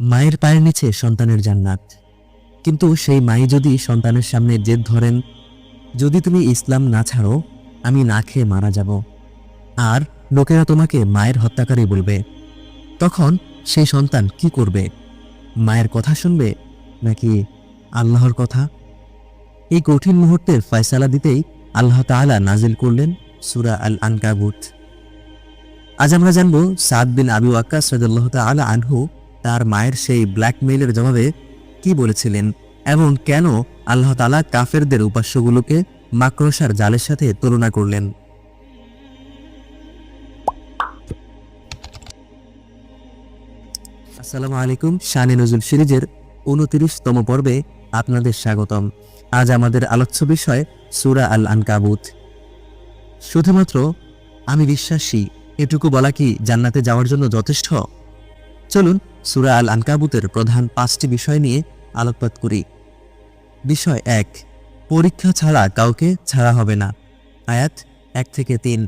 মায়ের পায়ের নিচে সন্তানের জান্নাত। কিন্তু সেই মাই যদি সন্তানের সামনে জেদ ধরেন, যদি তুমি ইসলাম না ছাড়ো, আমি না খেয়ে মারা যাব। আর লোকেরা তোমাকে মায়ের হত্যাকারী বলবে। তখন সেই সন্তান কি করবে? মায়ের কথা শুনবে নাকি আল্লাহর কথা? এই কঠিন মুহূর্তের ফয়সালা দিতেই আল্লাহ তাআলা নাজিল করলেন সুরা আল আনকাবুত আজ আমরা জানব সাদ বিন আবি ওয়াক্কাস রাদিয়াল্লাহু তাআলা আনহু তার মায়ের সেই ব্ল্যাকমেইলের জবাবে কি বলেছিলেন এবং কেন আল্লাহ তালা কাফেরদের উপাস্যগুলোকে মাকড়সার জালের সাথে তুলনা করলেন? আসসালামু আলাইকুম, শানে নজুল সিরিজের উনতিরিশতম পর্বে আপনাদের স্বাগতম। আজ আমাদের আলোচ্য বিষয় সুরা আল আনকাবুত শুধুমাত্র আমি বিশ্বাসী, এটুকু বলা কি জান্নাতে যাওয়ার জন্য যথেষ্ট? চলুন সুরা আল আনকাবুতের প্রধান পাঁচটি বিষয় নিয়ে আলোকপাত করি। বিষয় এক, পরীক্ষা ছাড়া কাউকে ছাড়া হবে না। আয়াত এক থেকে তিন।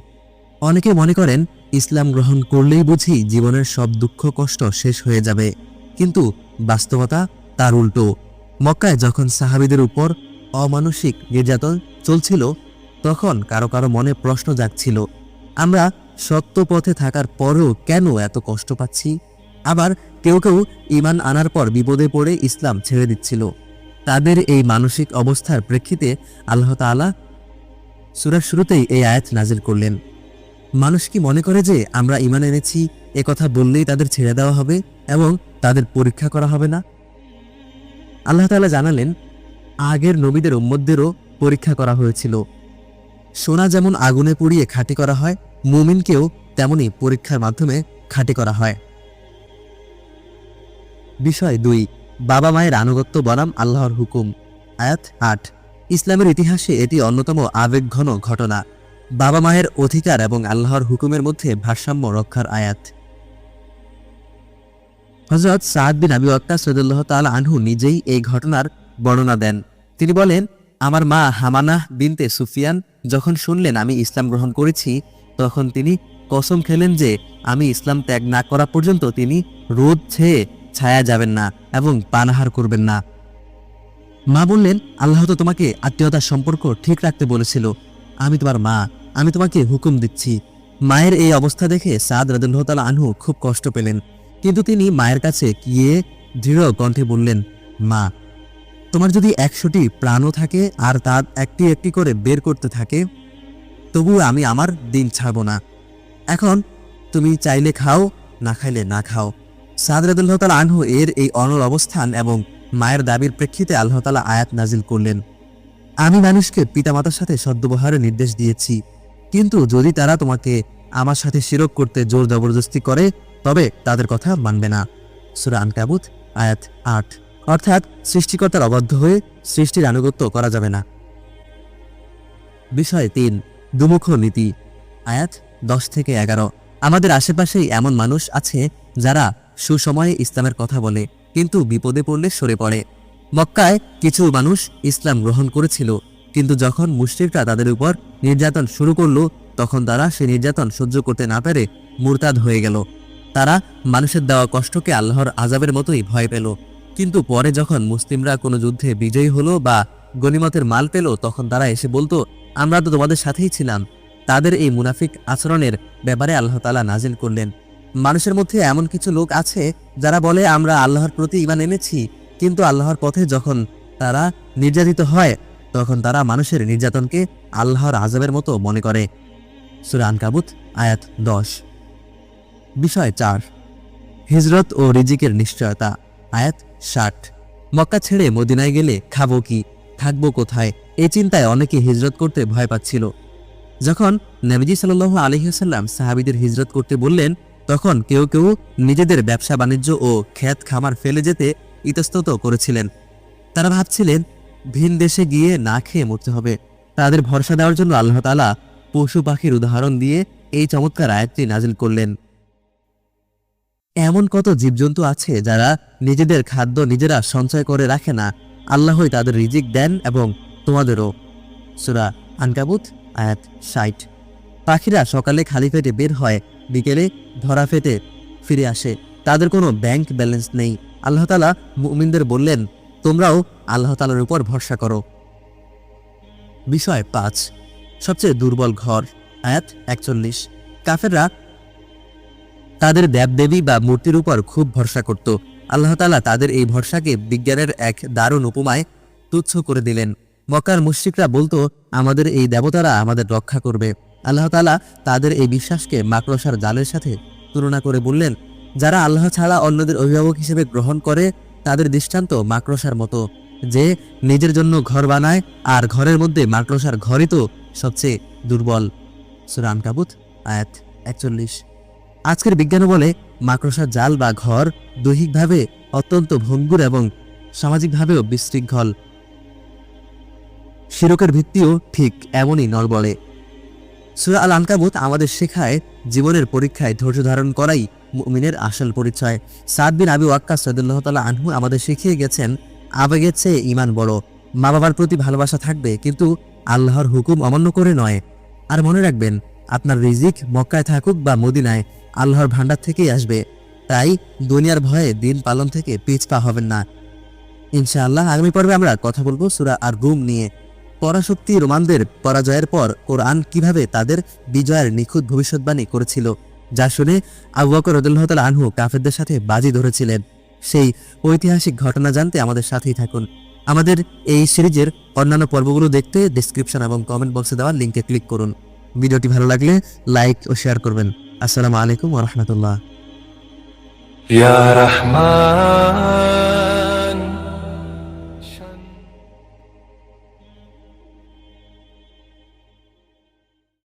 অনেকে মনে করেন, ইসলাম গ্রহণ করলেই বুঝি জীবনের সব দুঃখ কষ্ট শেষ হয়ে যাবে। কিন্তু বাস্তবতা তার উল্টো। মক্কায় যখন সাহাবিদের উপর অমানসিক নির্যাতন চলছিল, তখন কারও কারও মনে প্রশ্ন জাগছিল, আমরা সত্য পথে থাকার পরেও কেন এত কষ্ট পাচ্ছি? আবার কেউ কেউ ইমান আনার পর বিপদে পড়ে ইসলাম ছেড়ে দিচ্ছিল। তাদের এই মানসিক অবস্থার প্রেক্ষিতে আল্লাহ তাআলা সুরার শুরুতেই এই আয়াত নাজিল করলেন। মানুষ কি মনে করে যে আমরা ইমান এনেছি, এ কথা বললেই তাদের ছেড়ে দেওয়া হবে এবং তাদের পরীক্ষা করা হবে না? আল্লাহ তাআলা জানালেন, আগের নবীদের উম্মতদেরও পরীক্ষা করা হয়েছিল। সোনা যেমন আগুনে পুড়িয়ে খাঁটি করা হয়, মুমিনকেও তেমনি পরীক্ষার মাধ্যমে খাঁটি করা হয়। বিষয় দুই, বাবা মায়ের আনুগত্য বনাম আল্লাহর হুকুম। আয়াত আট, ইসলামের ইতিহাসে এটি অন্যতম আবেগঘন ঘটনা। বাবা মায়ের অধিকার এবং আল্লাহর হুকুমের মধ্যে ভারসাম্য রক্ষার আয়াত। হজরত সাদ বিন আবি ওয়াক্কাস সদুল্লাহ তাল আনহু নিজেই এই ঘটনার বর্ণনা দেন। তিনি বলেন, আমার মা হামানাহ বিনতে সুফিয়ান যখন শুনলেন আমি ইসলাম গ্রহণ করেছি, তখন তিনি কসম খেলেন যে আমি ইসলাম ত্যাগ না করা পর্যন্ত তিনি রোদ ছেয়ে ছায়া যাবেন না এবং পানাহার করবেন না। মা বললেন, আল্লাহ তো তোমাকে আত্মীয়তার সম্পর্ক ঠিক রাখতে বলেছিল। আমি তোমার মা, আমি তোমাকে হুকুম দিচ্ছি। মায়ের এই অবস্থা দেখে সাদ রাদুল্লাহতাল আনহু খুব কষ্ট পেলেন। কিন্তু তিনি মায়ের কাছে গিয়ে দৃঢ় কণ্ঠে বললেন, মা, তোমার যদি একশোটি প্রাণও থাকে আর তার একটি একটি করে বের করতে থাকে, তবুও আমি আমার দিন ছাড়ব না। এখন তুমি চাইলে খাও, না খাইলে না খাও। সাদ রাদুল্লাহ তাল আনহু এর এই অনল অবস্থান এবং মায়ের দাবির প্রেক্ষিতে আল্লাহ তালা আয়াত নাজিল করলেন। আমি মানুষকে পিতামাতার সাথে সদ্ব্যবহারের নির্দেশ দিয়েছি, কিন্তু যদি তারা তোমাকে আমার সাথে শিরক করতে জোর জবরদস্তি করে, তবে তাদের কথা মানবে না। সুরা আনকাবুত, আয়াত আট। অর্থাৎ সৃষ্টিকর্তার অবাধ্য হয়ে সৃষ্টির আনুগত্য করা যাবে না। বিষয় তিন, দুমুখ নীতি। আয়াত দশ থেকে এগারো। আমাদের আশেপাশেই এমন মানুষ আছে যারা সুসময়ে ইসলামের কথা বলে, কিন্তু বিপদে পড়লে সরে পড়ে। মক্কায় কিছু মানুষ ইসলাম গ্রহণ করেছিল, কিন্তু যখন মুশরিকরা তাদের উপর নির্যাতন শুরু করল, তখন তারা সে নির্যাতন সহ্য করতে না পেরে মুরতাদ হয়ে গেল। তারা মানুষের দেওয়া কষ্টকে আল্লাহর আজাবের মতোই ভয় পেল। কিন্তু পরে যখন মুসলিমরা কোনো যুদ্ধে বিজয়ী হলো বা গনিমতের মাল পেল, তখন তারা এসে বলতো, আমরা তো তোমাদের সাথেই ছিলাম। তাদের এই মুনাফিক আচরণের ব্যাপারে আল্লাহ তালা নাজিল করলেন। মানুষের মধ্যে এমন কিছু লোক আছে যারা বলে, আমরা আল্লাহর প্রতি ইমান এনেছি, কিন্তু আল্লাহর পথে যখন তারা নির্যাতিত হয়, তখন তারা মানুষের নির্যাতনকে আল্লাহর আজাবের মতো মনে করে। সুরান কাবুত আয়াত দশ। বিষয় চার। হিজরত ও রিজিকের নিশ্চয়তা, আয়াত ষাট। মক্কা ছেড়ে মদিনায় গেলে খাব কি, থাকব কোথায়? এই চিন্তায় অনেকে হিজরত করতে ভয় পাচ্ছিল। যখন নবীজি সাল্লাহ আলহিহাল্লাম সাহাবিদের হিজরত করতে বললেন তখন কেউ কেউ নিজেদের ব্যবসা বাণিজ্য ও খ্যাত খামার ফেলে যেতে ইতস্তত করেছিলেন। তারা ভাবছিলেন, ভিন দেশে গিয়ে না খেয়ে মরতে হবে। তাদের ভরসা দেওয়ার জন্য আল্লাহ তালা পশু পাখির উদাহরণ দিয়ে এই চমৎকার আয়াতটি নাজিল করলেন। এমন কত জীবজন্তু আছে যারা নিজেদের খাদ্য নিজেরা সঞ্চয় করে রাখে না। আল্লাহই তাদের রিজিক দেন এবং তোমাদেরও। সুরা আনকাবুত, আয়াত ষাট। পাখিরা সকালে খালি পেটে বের হয় বিকেলে ধরা ফেটে ফিরে আসে। তাদের কোনো ব্যাংক ব্যালেন্স নেই। আল্লাহ তালা মুমিনদের বললেন, তোমরাও আল্লাহ তালার উপর ভরসা করো। বিষয় পাঁচ। সবচেয়ে দুর্বল ঘর। আয়াত একচল্লিশ। কাফেররা তাদের দেবদেবী বা মূর্তির উপর খুব ভরসা করত। আল্লাহ তালা তাদের এই ভরসাকে বিজ্ঞানের এক দারুণ উপমায় তুচ্ছ করে দিলেন। মক্কার মুশ্রিকরা বলতো, আমাদের এই দেবতারা আমাদের রক্ষা করবে। আল্লাহ তালা তাদের এই বিশ্বাসকে মাকড়সার জালের সাথে তুলনা করে বললেন, যারা আল্লাহ ছাড়া অন্যদের অভিভাবক হিসেবে গ্রহণ করে, তাদের দৃষ্টান্ত মাকড়সার মতো। যে নিজের জন্য ঘর বানায়, আর ঘরের মধ্যে মাকড়সার ঘরই তো সবচেয়ে দুর্বল। সুরান কাবুত আয়াত একচল্লিশ। আজকের বিজ্ঞান বলে, মাকড়সার জাল বা ঘর দৈহিকভাবে অত্যন্ত ভঙ্গুর এবং সামাজিকভাবেও বিশৃঙ্খল। শিরকের ভিত্তিও ঠিক এমনই নড়বড়ে। সুরা আল আনকাবুত আমাদের শেখায় জীবনের পরীক্ষায় ধৈর্য ধারণ করাই মুমিনের আসল পরিচয়। সাদ বিন আবি ওয়াক্কা সৈদুল্লাহ তালা আনহু আমাদের শিখিয়ে গেছেন, আবেগের চেয়ে ইমান বড়। মা বাবার প্রতি ভালোবাসা থাকবে কিন্তু আল্লাহর হুকুম অমান্য করে নয়। আর মনে রাখবেন, আপনার রিজিক মক্কায় থাকুক বা মদিনায়, আল্লাহর ভান্ডার থেকেই আসবে। তাই দুনিয়ার ভয়ে দিন পালন থেকে পিছপা হবেন না। ইনশাআল্লাহ আগামী পর্বে আমরা কথা বলব সুরা আর রুম নিয়ে। পরাশক্তি রোমানদের পরাজয়ের পর কোরআন কীভাবে তাদের বিজয়ের নিখুঁত ভবিষ্যৎবাণী করেছিল, যা শুনে আবুয়াকর রদুল্লাহতাল আনহু কাফেরদের সাথে বাজি ধরেছিলেন। সেই ঐতিহাসিক ঘটনা জানতে আমাদের সাথেই থাকুন। আমাদের এই সিরিজের অন্যান্য পর্বগুলো দেখতে ডিসক্রিপশন এবং কমেন্ট বক্সে দেওয়া লিঙ্কে ক্লিক করুন। ভিডিওটি ভালো লাগলে লাইক ও শেয়ার করবেন। আসসালামু আলাইকুম ওরহমতুল্লাহ রহমান।